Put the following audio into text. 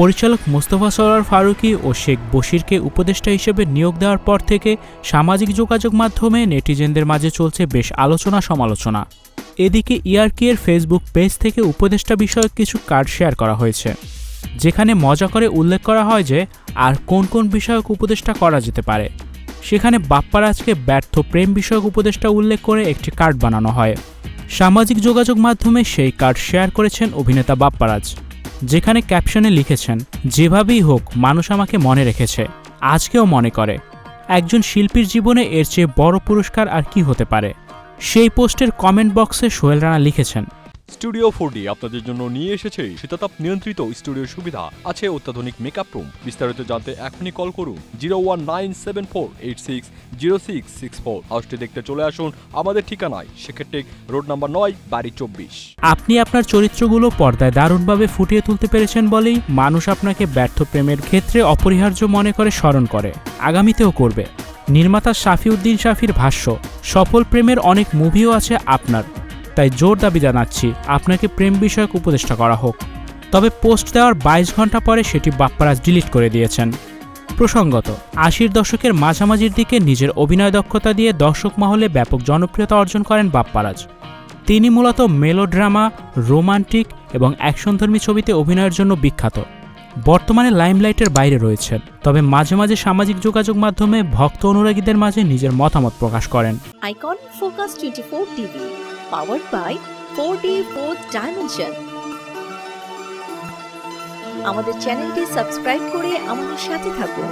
পরিচালক মোস্তফা সরার ফারুকী ও শেখ বশিরকে উপদেষ্টা হিসেবে নিয়োগ দেওয়ার পর থেকে সামাজিক যোগাযোগ মাধ্যমে নেটিজেনদের মাঝে চলছে বেশ আলোচনা সমালোচনা। এদিকে ইয়ারকি এর ফেসবুক পেজ থেকে উপদেষ্টা বিষয়ক কিছু কার্ড শেয়ার করা হয়েছে, যেখানে মজা করে উল্লেখ করা হয় যে আর কোন কোন বিষয়ক উপদেষ্টা করা যেতে পারে। সেখানে বাপ্পারাজকে ব্যর্থ প্রেম বিষয়ক উপদেষ্টা উল্লেখ করে একটি কার্ড বানানো হয়। সামাজিক যোগাযোগ মাধ্যমে সেই কার্ড শেয়ার করেছেন অভিনেতা বাপ্পারাজ। যেখানে ক্যাপশনে লিখেছেন, যেভাবেই হোক, মানুষ আমাকে মনে রেখেছে। আজকেও মনে করে। একজন শিল্পীর জীবনে এর চেয়ে বড় পুরস্কার আর কি হতে পারে? সেই পোস্টের কমেন্ট বক্সে সোহেল রানা লিখেছেন স্টুডিও ফোর আপনাদের জন্য নিয়ে এসেছে শীতাতাপ নিয়ন্ত্রিত স্টুডিও সুবিধা। আছে অত্যাধুনিক মেকআপ রুম বিস্তারিত জানতে এখনই কল করুন zero one nine seven four eight six zero six six four হাউসটি দেখতে চলে আসুন আমাদের ঠিকানায়, সেক্ষেত্রে রোড নাম্বার নয়, বাড়ি চব্বিশ। আপনি আপনার চরিত্রগুলো পর্দায় দারুণভাবে ফুটিয়ে তুলতে পেরেছেন বলেই মানুষ আপনাকে ব্যর্থ প্রেমের ক্ষেত্রে অপরিহার্য মনে করে স্মরণ করে। আগামীতেও করবে। নির্মাতা শাফিউদ্দিন শাফির ভাষ্য, সফল প্রেমের অনেক মুভিও আছে আপনার। তাই জোর দাবি জানাচ্ছি আপনাকে প্রেম বিষয়ক উপদেষ্টা করা হোক। তবে পোস্ট দেওয়ার বাইশ ঘণ্টা পরে সেটি বাপ্পারাজ ডিলিট করে দিয়েছেন। প্রসঙ্গত আশির দশকের মাঝামাঝির দিকে নিজের অভিনয় দক্ষতা দিয়ে দর্শক মহলে ব্যাপক জনপ্রিয়তা অর্জন করেন বাপ্পারাজ। তিনি মূলত মেলোড্রামা রোমান্টিক এবং অ্যাকশনধর্মী ছবিতে অভিনয়ের জন্য বিখ্যাত। বর্তমানে লাইমলাইটের বাইরে রয়েছেন তবে মাঝে মাঝে সামাজিক যোগাযোগ মাধ্যমে ভক্ত অনুরাগীদের মাঝে নিজের মতামত প্রকাশ করেন। Icon Focus 24 TV, by 4D 4th Dimension. আমাদের চ্যানেলটি সাবস্ক্রাইব করে আমাদের সাথে থাকুন